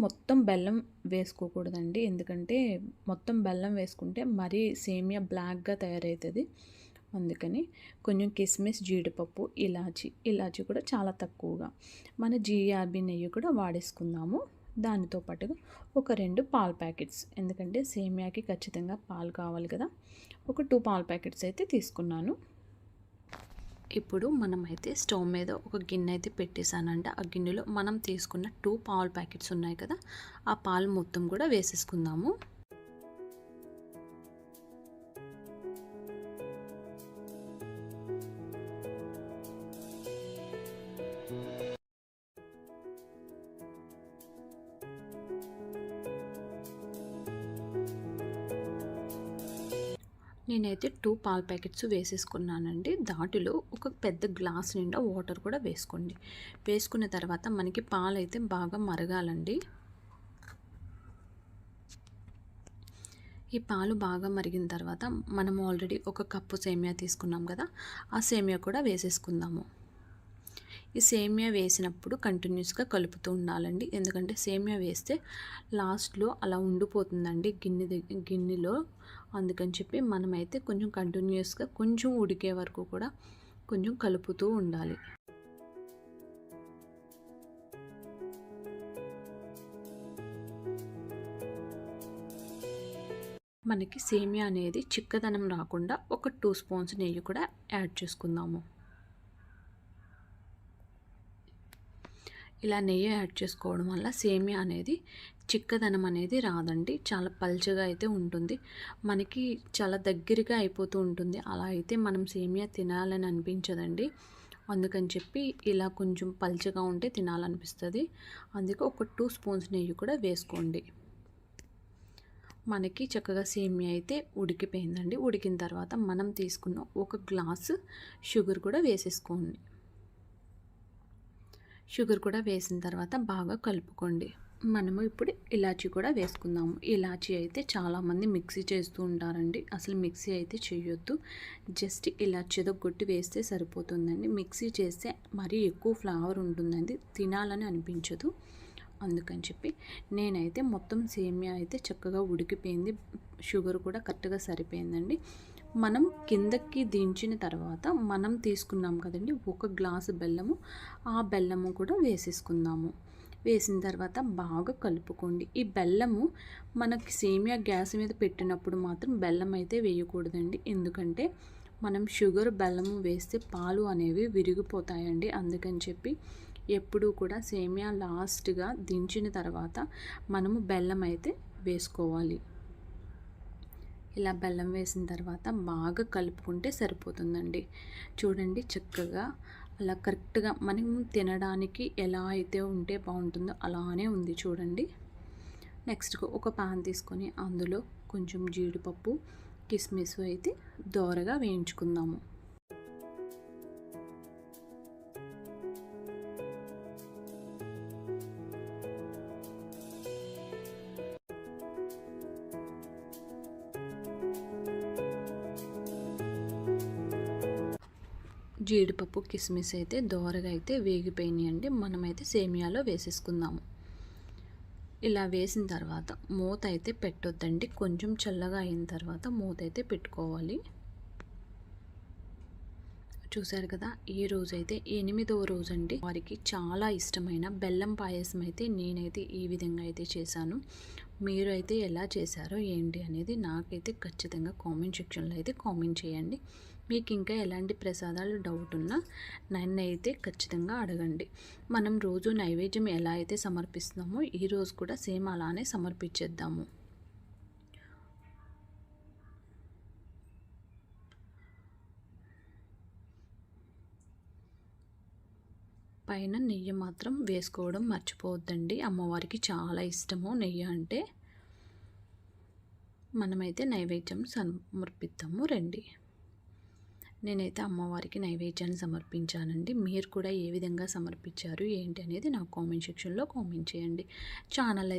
మొత్తం బెల్లం వేసుకోకూడదండి. ఎందుకంటే మొత్తం బెల్లం వేసుకుంటే మరీ సేమియా బ్లాక్గా తయారవుతుంది అందుకని కొంచెం కిస్మిస్ జీడిపప్పు ఇలాచి ఇలాచి కూడా చాలా తక్కువగా. మన జీఆర్బి నెయ్యి కూడా వాడేసుకుందాము. దానితో పాటుగా ఒక రెండు పాల ప్యాకెట్స్. ఎందుకంటే సేమియాకి ఖచ్చితంగా పాలు కావాలి కదా. ఒక టూ పాల ప్యాకెట్స్ అయితే తీసుకున్నాను. ఇప్పుడు మనమైతే స్టవ్ మీద ఒక గిన్నె అయితే పెట్టేశానంట ఆ గిన్నెలో మనం తీసుకున్న టూ పాల ప్యాకెట్స్ ఉన్నాయి కదా ఆ పాలు మొత్తం కూడా వేసేసుకుందాము. నేనైతే టూ పాల ప్యాకెట్స్ వేసేసుకున్నానండి. దాటిలో ఒక పెద్ద గ్లాస్ నిండా వాటర్ కూడా వేసుకోండి. వేసుకున్న తర్వాత మనకి పాలు అయితే బాగా మరగాలండి. ఈ పాలు బాగా మరిగిన తర్వాత మనం ఆల్రెడీ ఒక కప్పు సేమియా తీసుకున్నాం కదా ఆ సేమియా కూడా వేసేసుకుందాము. ఈ సేమియా వేసినప్పుడు కంటిన్యూస్గా కలుపుతూ ఉండాలండి. ఎందుకంటే సేమియా వేస్తే లాస్ట్లో అలా ఉండిపోతుందండి గిన్నె గిన్నెలో. అందుకని చెప్పి మనమైతే కొంచెం కంటిన్యూస్గా కొంచెం ఉడికే వరకు కూడా కొంచెం కలుపుతూ ఉండాలి. మనకి సేమియా అనేది చిక్కదనం రాకుండా ఒక టూ స్పూన్స్ నెయ్యి కూడా యాడ్ చేసుకుందాము. ఇలా నెయ్యి యాడ్ చేసుకోవడం వల్ల సేమియా అనేది చిక్కదనం అనేది రాదండి. చాలా పల్చగా అయితే ఉంటుంది. మనకి చాలా దగ్గరగా అయిపోతూ ఉంటుంది. అలా అయితే మనం సేమియా తినాలని అనిపించదండి. అందుకని చెప్పి ఇలా కొంచెం పల్చగా ఉంటే తినాలనిపిస్తుంది. అందుకే ఒక టూ స్పూన్స్ నెయ్యి కూడా వేసుకోండి. మనకి చక్కగా సేమియా అయితే ఉడికిపోయిందండి. ఉడికిన తర్వాత మనం తీసుకున్న ఒక గ్లాసు షుగర్ కూడా వేసేసుకోండి. షుగర్ కూడా వేసిన తర్వాత బాగా కలుపుకోండి. మనము ఇప్పుడు ఇలాచీ కూడా వేసుకుందాము. ఇలాచీ అయితే చాలామంది మిక్సీ చేస్తూ ఉంటారండి. అసలు మిక్సీ అయితే చేయొద్దు. జస్ట్ ఇలాచి ఏదో కొట్టి వేస్తే సరిపోతుందండి. మిక్సీ చేస్తే మరీ ఎక్కువ ఫ్లేవర్ ఉంటుందండి. తినాలని అనిపించదు. అందుకని చెప్పి నేనైతే మొత్తం సేమియా అయితే చక్కగా ఉడికిపోయింది. షుగర్ కూడా కరెక్ట్గా సరిపోయిందండి. మనం కిందకి దించిన తర్వాత మనం తీసుకున్నాం కదండి ఒక గ్లాసు బెల్లము. ఆ బెల్లము కూడా వేసేసుకుందాము. వేసిన తర్వాత బాగా కలుపుకోండి. ఈ బెల్లము మనకి సేమియా గ్యాస్ మీద పెట్టినప్పుడు మాత్రం బెల్లం అయితే వేయకూడదండి. ఎందుకంటే మనం షుగర్ బెల్లము వేస్తే పాలు అనేవి విరిగిపోతాయండి. అందుకని చెప్పి ఎప్పుడూ కూడా సేమియా లాస్ట్గా దించిన తర్వాత మనము బెల్లం అయితే వేసుకోవాలి. ఇలా బెల్లం వేసిన తర్వాత బాగా కలుపుకుంటే సరిపోతుందండి. చూడండి చక్కగా అలా కరెక్ట్గా మనం తినడానికి ఎలా అయితే ఉంటే బాగుంటుందో అలానే ఉంది చూడండి. నెక్స్ట్ ఒక పాన్ తీసుకొని అందులో కొంచెం జీడిపప్పు కిస్మిస్ అయితే దోరగా వేయించుకుందాము. జీడిపప్పు కిస్మిస్ అయితే దోరగా అయితే వేగిపోయినాయండి మనమైతే సేమియాలో వేసేసుకుందాము. ఇలా వేసిన తర్వాత మూత అయితే పెట్టొద్దండి. కొంచెం చల్లగా అయిన తర్వాత మూత అయితే పెట్టుకోవాలి. చూశారు కదా ఈ రోజు అయితే ఎనిమిదవ రోజు అండి వారికి చాలా ఇష్టమైన బెల్లం పాయసం అయితే నేనైతే ఈ విధంగా అయితే చేశాను. మీరు అయితే ఎలా చేశారో ఏంటి అనేది నాకైతే ఖచ్చితంగా కామెంట్ సెక్షన్లో అయితే కామెంట్ చేయండి. మీకు ఇంకా ఎలాంటి ప్రసాదాలు డౌట్ ఉన్నా నన్ను అయితే ఖచ్చితంగా అడగండి. మనం రోజు నైవేద్యం ఎలా అయితే సమర్పిస్తున్నామో ఈరోజు కూడా సేమ్ అలానే సమర్పించేద్దాము. పైన నెయ్యి మాత్రం వేసుకోవడం మర్చిపోవద్దండి. అమ్మవారికి చాలా ఇష్టము నెయ్యి అంటే. మనమైతే నైవేద్యం సమర్పిద్దాము రండి. నేనైతే అమ్మవారికి నైవేద్యాన్ని సమర్పించానండి. మీరు కూడా ఏ విధంగా సమర్పించారు ఏంటి అనేది నాకు కామెంట్ సెక్షన్లో కామెంట్ చేయండి. ఛానల్ అయితే